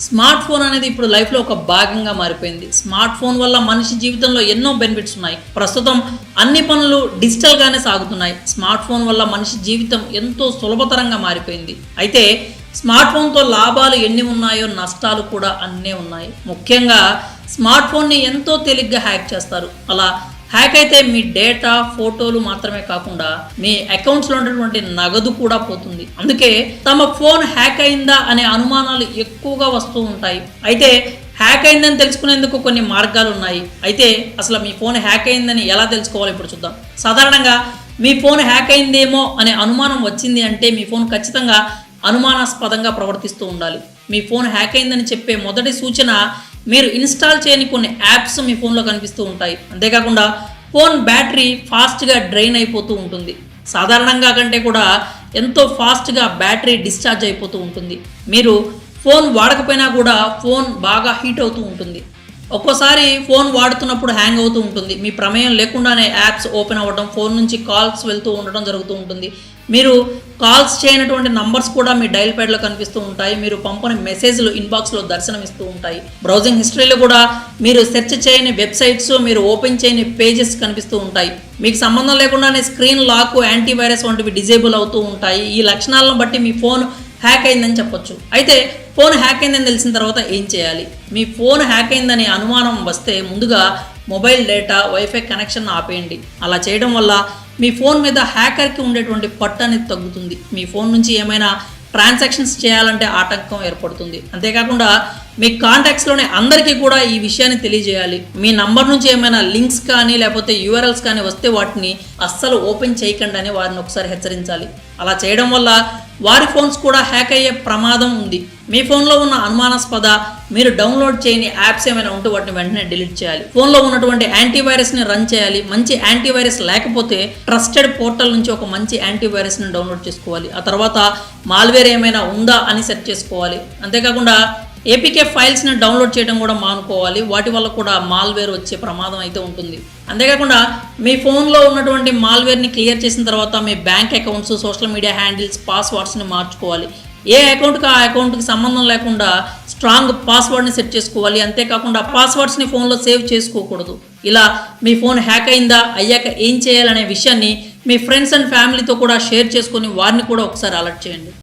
Smart phone అనేది ఇప్పుడు లైఫ్లో ఒక భాగంగా మారిపోయింది. స్మార్ట్ ఫోన్ వల్ల మనిషి జీవితంలో ఎన్నో బెనిఫిట్స్ ఉన్నాయి. ప్రస్తుతం అన్ని పనులు డిజిటల్గానే సాగుతున్నాయి. స్మార్ట్ ఫోన్ వల్ల మనిషి జీవితం ఎంతో సులభతరంగా మారిపోయింది. అయితే స్మార్ట్ ఫోన్తో లాభాలు ఎన్ని ఉన్నాయో నష్టాలు కూడా అన్నీ ఉన్నాయి. ముఖ్యంగా స్మార్ట్ ఫోన్ని ఎంతో తేలిగ్గా హ్యాక్ చేస్తారు. అలా హ్యాక్ అయితే మీ డేటా ఫోటోలు మాత్రమే కాకుండా మీ అకౌంట్స్లో ఉన్నటువంటి నగదు కూడా పోతుంది. అందుకే తమ ఫోన్ హ్యాక్ అయిందా అనే అనుమానాలు ఎక్కువగా వస్తూ ఉంటాయి. అయితే హ్యాక్ అయిందని తెలుసుకునేందుకు కొన్ని మార్గాలు ఉన్నాయి. అయితే అసలు మీ ఫోన్ హ్యాక్ అయిందని ఎలా తెలుసుకోవాలి ఇప్పుడు చూద్దాం. సాధారణంగా మీ ఫోన్ హ్యాక్ అయిందేమో అనే అనుమానం వచ్చింది అంటే మీ ఫోన్ ఖచ్చితంగా అనుమానాస్పదంగా ప్రవర్తిస్తూ ఉండాలి. మీ ఫోన్ హ్యాక్ అయిందని చెప్పే మొదటి సూచన మీరు ఇన్స్టాల్ చేయని కొన్ని యాప్స్ మీ ఫోన్లో కనిపిస్తూ ఉంటాయి. అంతేకాకుండా ఫోన్ బ్యాటరీ ఫాస్ట్గా డ్రైన్ అయిపోతూ ఉంటుంది. సాధారణంగా కంటే కూడా ఎంతో ఫాస్ట్గా బ్యాటరీ డిశ్చార్జ్ అయిపోతూ ఉంటుంది. మీరు ఫోన్ వాడకపోయినా కూడా ఫోన్ బాగా హీట్ అవుతూ ఉంటుంది. ఒక్కోసారి ఫోన్ వాడుతున్నప్పుడు హ్యాంగ్ అవుతూ ఉంటుంది. మీ ప్రమేయం లేకుండానే యాప్స్ ఓపెన్ అవ్వడం ఫోన్ నుంచి కాల్స్ వెళ్తూ ఉండడం జరుగుతూ ఉంటుంది. మీరు కాల్స్ చేయనటువంటి నంబర్స్ కూడా మీ డైల్ ప్యాడ్లో కనిపిస్తూ ఉంటాయి. మీరు పంపని మెసేజ్లు ఇన్బాక్స్లో దర్శనమిస్తూ ఉంటాయి. బ్రౌజింగ్ హిస్టరీలో కూడా మీరు సెర్చ్ చేయని వెబ్సైట్స్ మీరు ఓపెన్ చేయని పేజెస్ కనిపిస్తూ ఉంటాయి. మీకు సంబంధం లేకుండానే స్క్రీన్ లాక్ యాంటీవైరస్ వంటివి డిజేబుల్ అవుతూ ఉంటాయి. ఈ లక్షణాలను బట్టి మీ ఫోన్ హ్యాక్ అయిందని చెప్పొచ్చు. అయితే ఫోన్ హ్యాక్ అయిందని తెలిసిన తర్వాత ఏం చేయాలి? మీ ఫోన్ హ్యాక్ అయిందని అనుమానం వస్తే ముందుగా మొబైల్ డేటా వైఫై కనెక్షన్ ఆపేయండి. అలా చేయడం వల్ల మీ ఫోన్ మీద హ్యాకర్కి ఉండేటువంటి పట్టు అనేది తగ్గుతుంది. మీ ఫోన్ నుంచి ఏమైనా ట్రాన్సాక్షన్స్ చేయాలంటే ఆటంకం ఏర్పడుతుంది. అంతేకాకుండా మీ కాంటాక్ట్స్లోనే అందరికీ కూడా ఈ విషయాన్ని తెలియజేయాలి. మీ నంబర్ నుంచి ఏమైనా లింక్స్ కానీ లేకపోతే యూఆర్ఎల్స్ కానీ వస్తే వాటిని అస్సలు ఓపెన్ చేయకండి అని వారిని ఒకసారి హెచ్చరించాలి. అలా చేయడం వల్ల వారి ఫోన్స్ కూడా హ్యాక్ అయ్యే ప్రమాదం ఉంది. మీ ఫోన్లో ఉన్న అనుమానాస్పద మీరు డౌన్లోడ్ చేయని యాప్స్ ఏమైనా ఉంటే వాటిని వెంటనే డిలీట్ చేయాలి. ఫోన్లో ఉన్నటువంటి యాంటీవైరస్ని రన్ చేయాలి. మంచి యాంటీవైరస్ లేకపోతే ట్రస్టెడ్ పోర్టల్ నుంచి ఒక మంచి యాంటీవైరస్ని డౌన్లోడ్ చేసుకోవాలి. ఆ తర్వాత మాల్వేర్ ఏమైనా ఉందా అని సెట్ చేసుకోవాలి. అంతేకాకుండా ఏపీకే ఫైల్స్ని డౌన్లోడ్ చేయడం కూడా మానుకోవాలి. వాటి వల్ల కూడా మాల్వేర్ వచ్చే ప్రమాదం అయితే ఉంటుంది. అంతేకాకుండా మీ ఫోన్లో ఉన్నటువంటి మాల్వేర్ని క్లియర్ చేసిన తర్వాత మీ bank accounts social media handles పాస్వర్డ్స్ని మార్చుకోవాలి. ఏ అకౌంట్కి ఆ అకౌంట్కి సంబంధం లేకుండా స్ట్రాంగ్ పాస్వర్డ్ని సెట్ చేసుకోవాలి. అంతేకాకుండా పాస్వర్డ్స్ని ఫోన్లో సేవ్ చేసుకోకూడదు. ఇలా మీ ఫోన్ హ్యాక్ అయిందా అయ్యాక ఏం చేయాలనే విషయాన్ని మీ ఫ్రెండ్స్ అండ్ ఫ్యామిలీతో కూడా షేర్ చేసుకొని వారిని కూడా ఒకసారి అలర్ట్ చేయండి.